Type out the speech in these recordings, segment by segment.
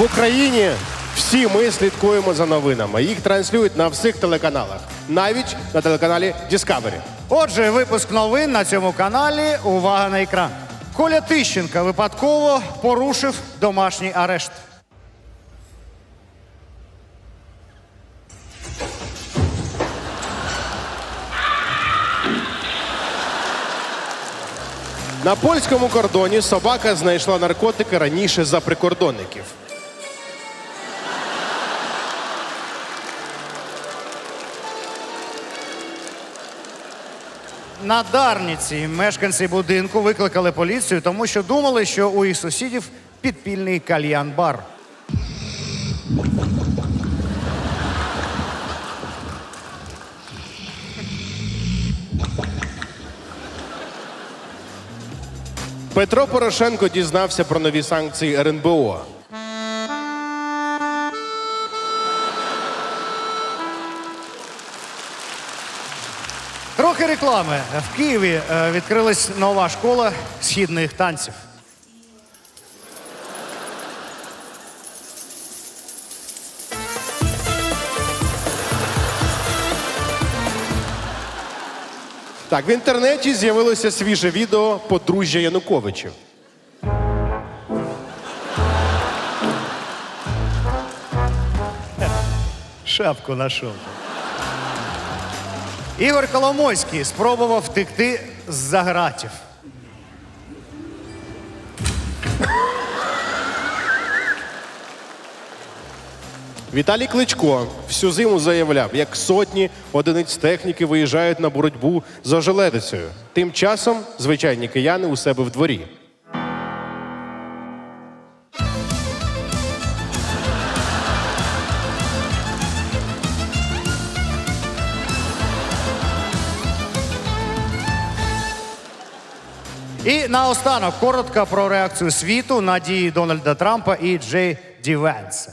В Україні всі ми слідкуємо за новинами. Їх транслюють на всіх телеканалах, навіть на телеканалі Discovery. Отже, випуск новин на цьому каналі. Увага на екран. Коля Тищенка випадково порушив домашній арешт. На польському кордоні собака знайшла наркотики раніше за прикордонників. На Дарніці мешканці будинку викликали поліцію, тому що думали, що у їх сусідів підпільний кальян-бар. Петро Порошенко дізнався про нові санкції РНБО. Трохи реклами. В Києві е, відкрилась нова школа східних танців. Так, в інтернеті з'явилося свіже відео подружжя Януковичів. Шапку нашов. Ігор Коломойський спробував втекти з-за гратів. Віталій Кличко всю зиму заявляв, як сотні одиниць техніки виїжджають на боротьбу з ожеледицею. Тим часом звичайні кияни у себе в дворі. І наостанок коротко про реакцію світу на дії Дональда Трампа і Джей Ді Венса.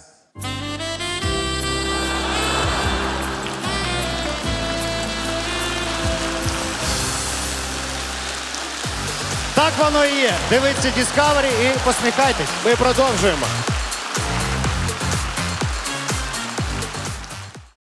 Так воно і є. Дивіться Discovery і посміхайтесь. Ми продовжуємо.